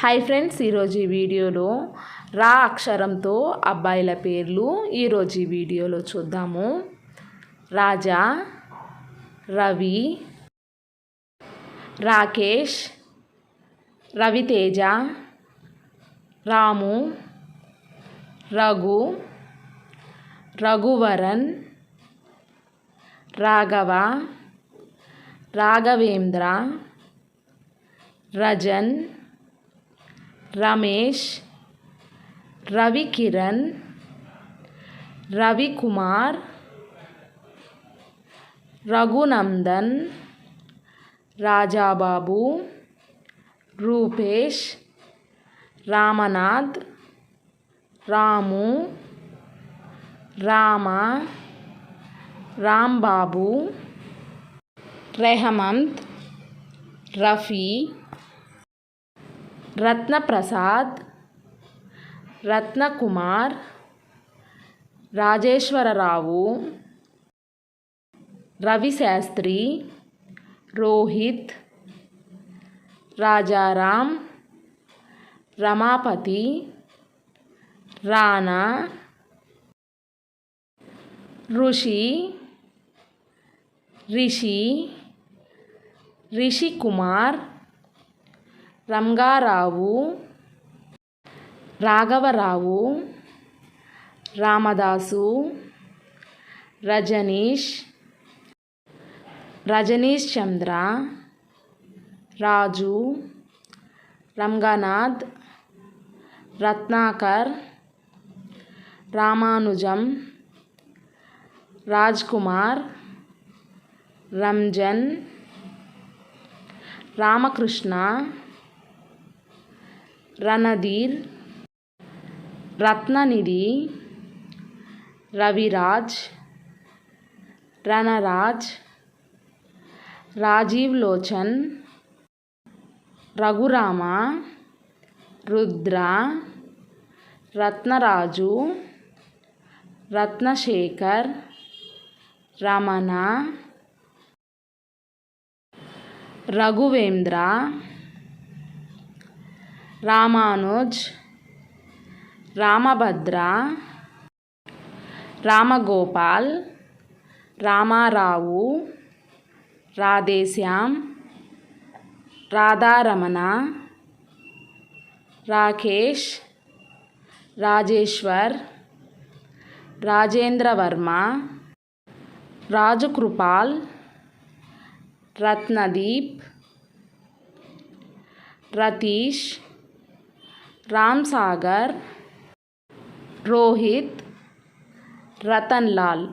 Hi friends ఈరోజు ఈ వీడియోలో రా అక్షరంతో అబ్బాయిల పేర్లు ఈరోజు ఈ వీడియోలో చూద్దాము. రాజా రవి రాకేష్ రవితేజ రాము రఘు రఘువరన్ రాఘవ రాఘవేంద్ర రజన్ रमेश रवि किरण रवि कुमार रघुनंदन राजा बाबू रूपेश, रामनाथ, रामू, रामा राम बाबू रहमंत, रफ़ी रत्न प्रसाद रत्न कुमार राजेश्वर राव रवि शास्त्री रोहित, राजाराम, रमापति, राणा, ऋषि ऋषि ऋषि कुमार రంగారావు రాఘవరావు రామదాసు రజనీష్ రజనీష్ చంద్ర రాజు రంగనాథ్ రత్నాకర్ రామానుజం రాజ్ కుమార్ రంజన్ రామకృష్ణ రణధీర్ రత్ననిధి రవిరాజ్ రణరాజ్ రాజీవ్ లోచన్ రఘురామ రుద్ర రత్నరాజు రత్నశేఖర్ రమణ రఘువేంద్ర రామానుజ్ రామభద్ర రామగోపాల్ రామారావు రాధేశ్యామ్ రాధారమణ రాకేష్ రాజేశ్వర్ రాజేంద్రవర్మ రాజుకృపాల్ రత్నదీప్ రతీష్ राम सागर रोहित रतन लाल